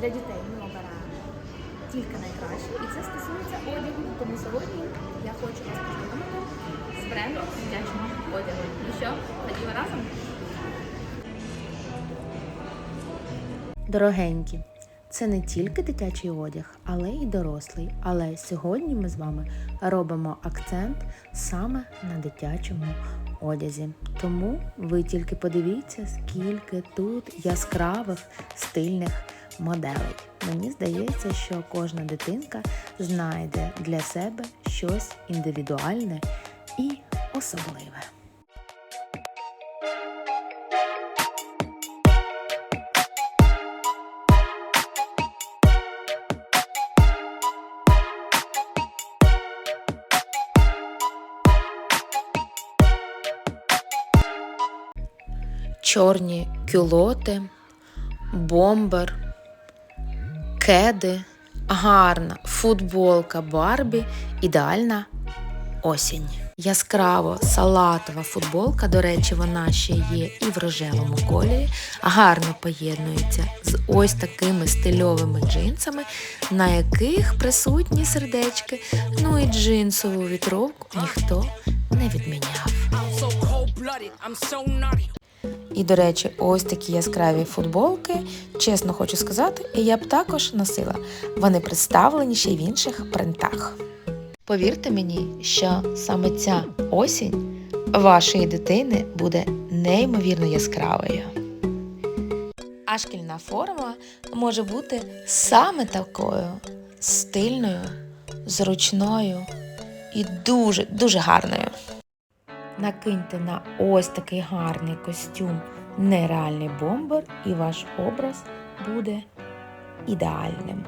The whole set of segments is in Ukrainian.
Для дітей ми обираємо тільки найкраще. І це стосується одягу. Тому сьогодні я хочу вас познайомити з брендом дитячого одягу. Ну що, ходімо разом? Дорогенькі, це не тільки дитячий одяг, але й дорослий. Але сьогодні ми з вами робимо акцент саме на дитячому одязі. Тому ви тільки подивіться, скільки тут яскравих стильних моделей. Мені здається, що кожна дитинка знайде для себе щось індивідуальне і особливе. чорні кюлоти, бомбер, кеди, гарна футболка Барбі, ідеальна осінь. Яскраво салатова футболка, до речі, вона ще є і в рожевому кольорі, гарно поєднується з ось такими стильовими джинсами, на яких присутні сердечки. Ну і джинсову вітровку ніхто не відміняв. І, до речі, ось такі яскраві футболки, чесно хочу сказати, я б також носила. Вони представлені ще й в інших принтах. Повірте мені, що саме ця осінь вашої дитини буде неймовірно яскравою. А шкільна форма може бути саме такою стильною, зручною і дуже дуже гарною. Накиньте на ось такий гарний костюм нереальний бомбер, і ваш образ буде ідеальним.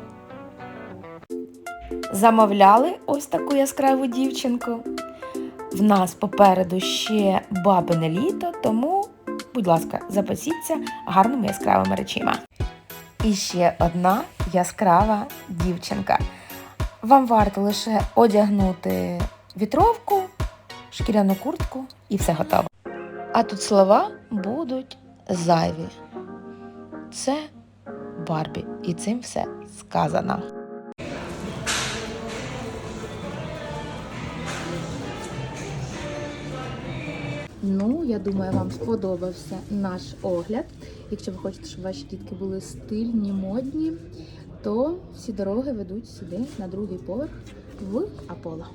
Замовляли ось таку яскраву дівчинку. В нас попереду ще бабине літо, тому, будь ласка, запасіться гарними яскравими речима. І ще одна яскрава дівчинка. Вам варто лише одягнути вітровку, шкіряну куртку і все готово. А тут слова будуть зайві. Це Барбі, і цим все сказано. Ну, я думаю, вам сподобався наш огляд. Якщо ви хочете, щоб ваші дітки були стильні, модні, то всі дороги ведуть сюди на другий поверх в Аполло.